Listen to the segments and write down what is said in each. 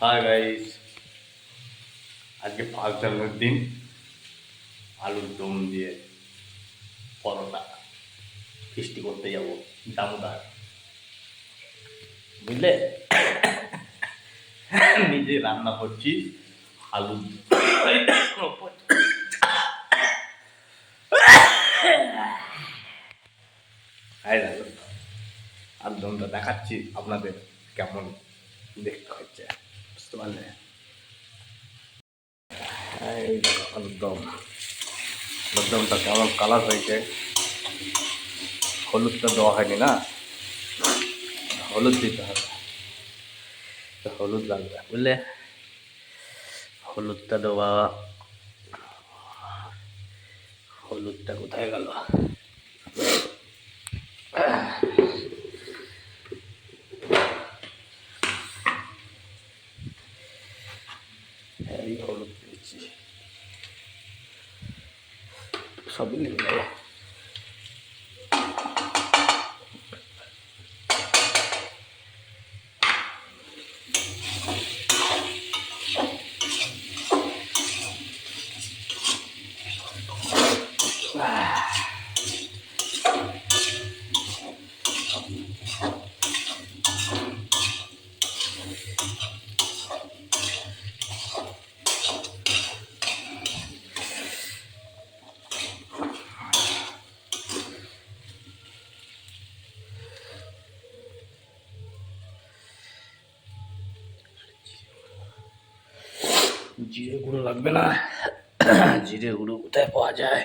Hi guys আজকে জানুয়ারির দিন। আলুর দম দিয়ে পরোটা। ফিস্টি করতে যাব। দামোদার। বুঝলে? নিজে রান্না করছি আলুর আলুর দমটা দেখাচ্ছি আপনাদের কেমন দেখতে হচ্ছে। বুঝতে পারলে এই দেখো আলুর দম আলুর দমটা কেমন কালার হয়েছে? হলুদটা দেওয়া হয়নি না? হলুদ দিতে হবে। তো হলুদ লাগবে। বুঝলে হলুদটা দেওয়া হলুদটা কোথায় গেল এই হলুদ দিয়েছি সবই লেগে যাবে জিরে গুঁড়ো লাগবে না জিরে গুঁড়ো কোথায় পাওয়া যায়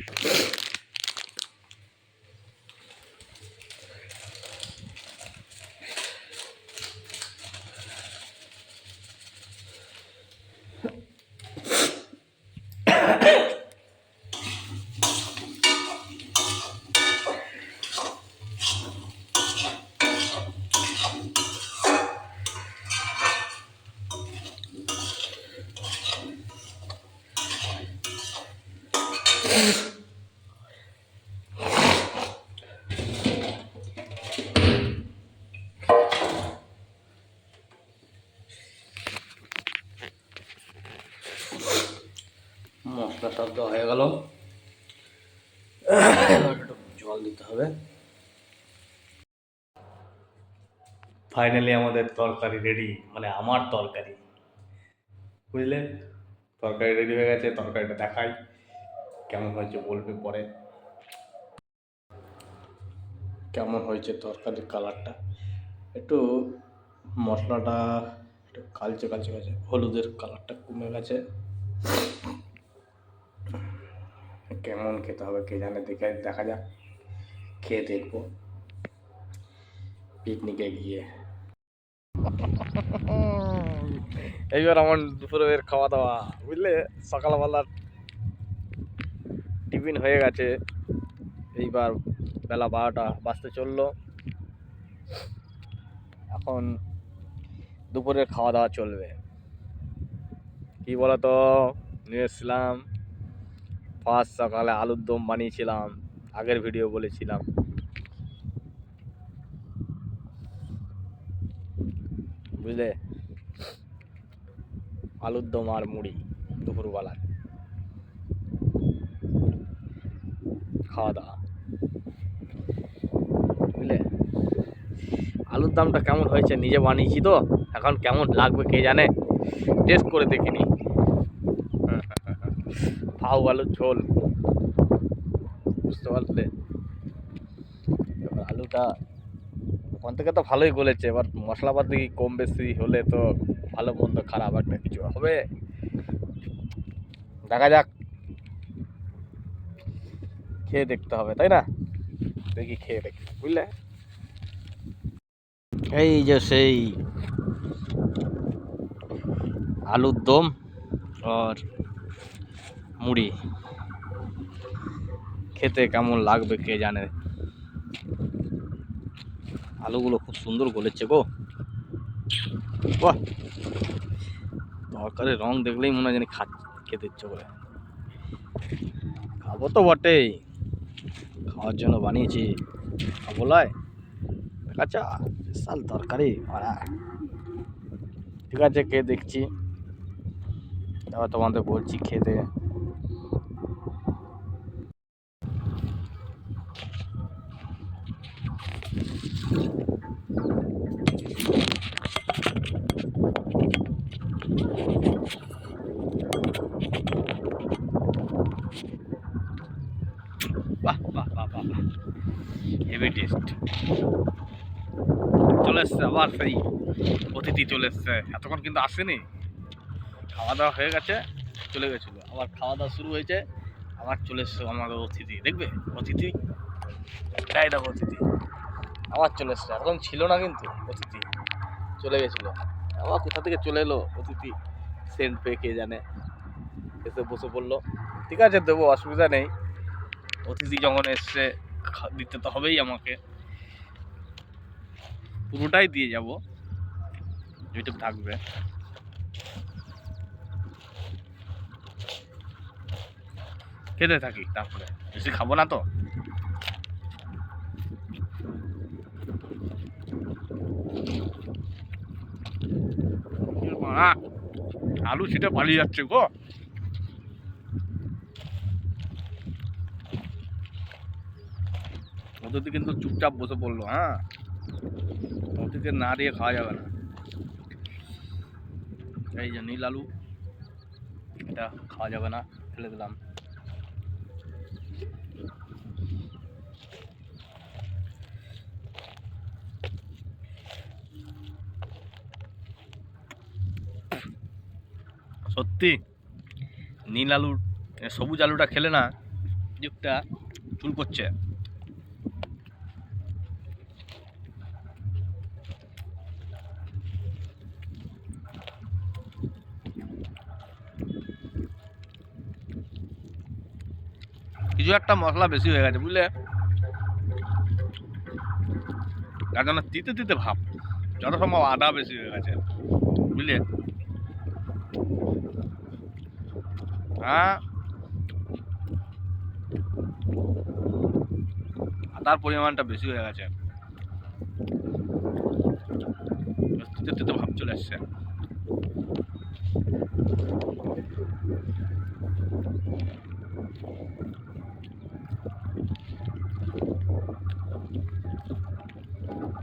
মশলা সব দেওয়া হয়ে গেল। একটু জল দিতে হবে। ফাইনালি আমাদের তরকারি রেডি মানে আমার তরকারি। বুঝলেন তরকারি রেডি হয়ে গেছে, তরকারিটা দেখাই। কেমন হয়েছে বলবে পরে? কেমন হয়েছে তরকারির কালারটা? একটু মশলাটা একটু কালচে কালচে গেছে, হলুদের কালারটা কমে গেছে। কেমন খেতে হবে কে জানে, দেখে দেখা যাক। খেয়ে দেখব। পিকনিকে গিয়ে। এইবার আমার দুপুরের খাওয়া দাওয়া, বুঝলে? সকালবেলার টিফিন হয়ে গেছে। এইবার বেলা বারোটা বাজতে চলল। এখন দুপুরের খাওয়া দাওয়া চলবে। কি বলতো? নিয়ে এসেছিলাম। ফার্স্ট সকালে আলুর দম বানিয়েছিলাম। আগের ভিডিও বলেছিলাম। বুঝলে? আলুর দম আর মুড়ি দুপুরবেলা খাওয়া দাওয়া বুঝলে? আলুর দামটা কেমন হয়েছে নিজে বানিয়েছি তো, এখন কেমন লাগবে কে জানে? টেস্ট করে দেখিনি। ফাউ আলুর ঝোল। বুঝতে পারলে? আলুটা ওখান থেকে তো ভালোই গলেছে, এবার মশলাপাতি কম বেশি হলে তো ভালো, মন্দ, খারাপ একটা কিছু হবে। দেখা যাক। খেয়ে দেখতে হবে, তাই না? দেখি খেয়ে দেখি, বুঝলে? এই যে সেই আলুর দম আর মুড়ি। খেতে কেমন লাগবে কে জানে? আলুগুলো খুব সুন্দর গলেছে গো। বাহ! তরকারির রং দেখলেই মনে হয় জানি খা, খেতে ইচ্ছে করে। খাব তো বটেই। খাওয়ার জন্য বানিয়েছি। বলায় কাঁচা বিশাল তরকারি ঠিক আছে, খেয়ে দেখছি। তারপর তোমাদের বলছি খেতে। বাহ বাহ বাহ বাহ বাহ হেভি টেস্ট চলে এসছে, আবার সেই অতিথি চলে এসছে। এতক্ষণ কিন্তু আসেনি। খাওয়া দাওয়া হয়ে গেছে, চলে গেছিল। আবার খাওয়া দাওয়া শুরু হয়েছে, আবার চলে এসছে আমাদের অতিথি। দেখবে? অতিথি? এটাই দেখো অতিথি। আবার চলে এসছে। এতক্ষণ ছিল না কিন্তু অতিথি। চলে গেছিল। আবার কোথা থেকে চলে এলো অতিথি? সেন্ট পেয়ে কে জানে? এসে বসে পড়ল। ঠিক আছে, দেবো, অসুবিধা নেই। অতিথি যখন এসছে দিতে তো হবেই আমাকে। পুরোটাই দিয়ে যাব। যেটুকু থাকবে। খেতে থাকি তারপরে। বেশি খাব না তো। আলু ছিটে পালিয়ে যাচ্ছে গো। অতিথি কিন্তু চুপচাপ বসে পড়ল হ্যাঁ। অতিথি না দিয়ে খাওয়া যাবে না। এই যে নীল আলু এটা খাওয়া যাবে না ফেলে দিলাম। সত্যি নীল আলুর এ, সবুজ আলুটা খেলে না যুগটা চুল করছে কিছু একটা মশলা বেশি হয়ে গেছে, বুঝলে? তার তিতে তিতে ভাব। যত সম্ভব আদা বেশি হয়ে গেছে, বুঝলে? হ্যাঁ? আদার পরিমাণটা বেশি হয়ে গেছে। তিতে তিতে ভাব চলে এসছে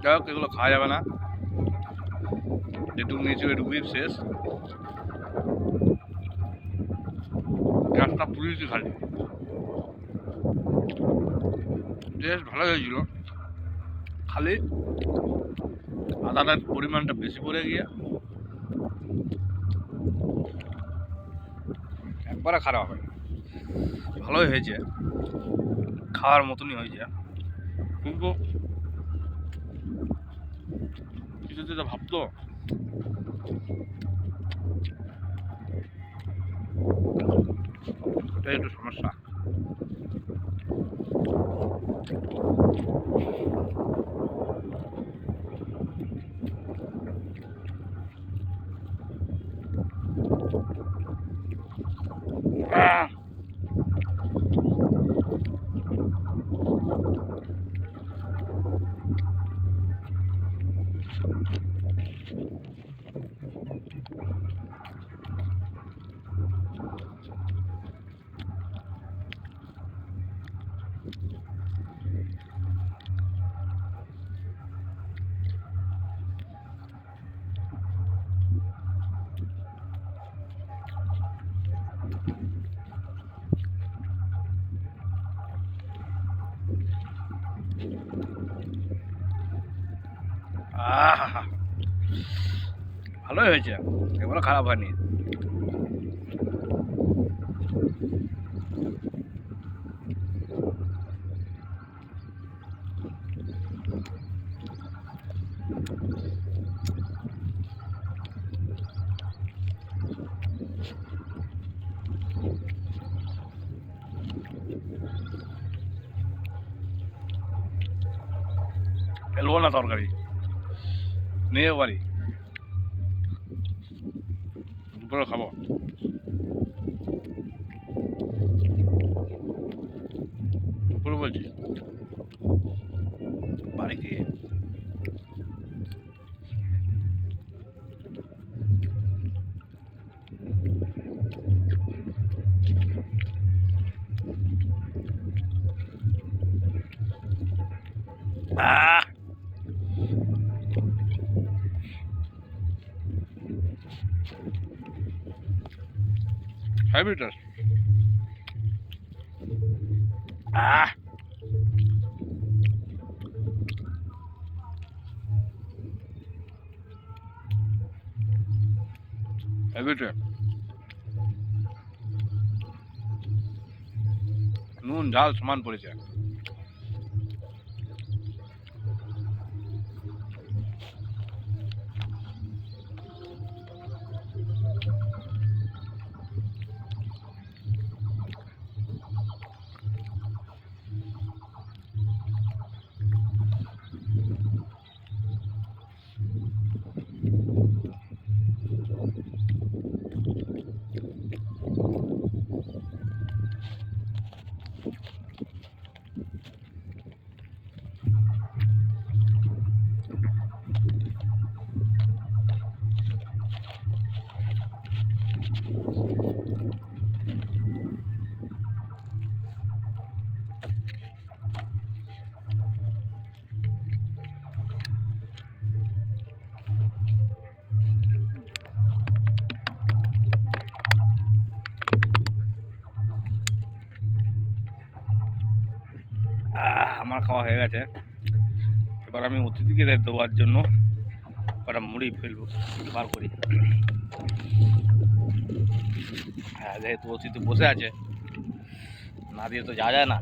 যাই হোক, এগুলো খাওয়া যাবে না। যেটুকু নিয়েছি ওইটুকুই শেষ। গ্যাসটা পুড়িয়েছি খালি। টেস্ট ভালো হয়েছিল। খালি আদাটার পরিমাণটা বেশি পড়ে গিয়ে একবারে খারাপ হবে। ভালোই হয়েছে। খাওয়ার মতনই হয়েছে। কিন্তু কিছু তো ভাবতো এটাই একটু সমস্যা আহ! আহা ভালোই হয়েছে এগুলো খারাপ হয়নি। ফেলব না তরকারি। নিয়ে বাড়ি। দুপুরে খাব। Test. Ah. Heavy test. নুন ঝাল সমান পড়েছে খাওয়া হয়ে গেছে। এবার আমি অতিথিকে দেওয়ার জন্য কটা মুড়ি ফেলব বার করি। হ্যাঁ যেহেতু অতিথি বসে আছে, না দিয়ে তো যাওয়া যায় না।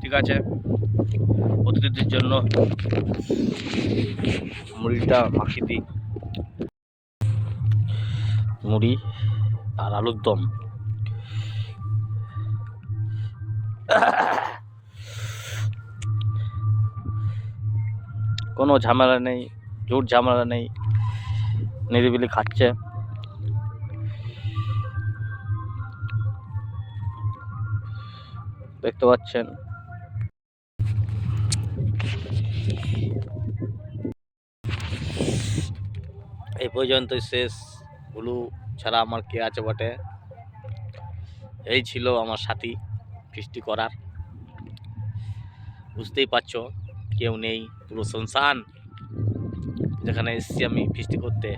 ঠিক আছে। অতিথিদের জন্য মুড়িটা মাখিয়ে দিই। মুড়ি আর আলুর দম। কোনো ঝামেলা নেই, জোর ঝামেলা নেই, নিরিবিলি খাচ্ছে। দেখতে পাচ্ছেন এই পর্যন্তই শেষ। হুলু ছাড়া আমার কে আছে বটে? এই ছিল আমার সাথী ফিস্টি করার। বুঝতেই পারছ, কেউ নেই, পুরো শুনশান যেখানে এসেছি আমি ফিস্টি করতে।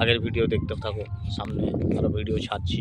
আগের ভিডিও দেখতে থাকো, সামনে আরও ভিডিও ছাড়ছি।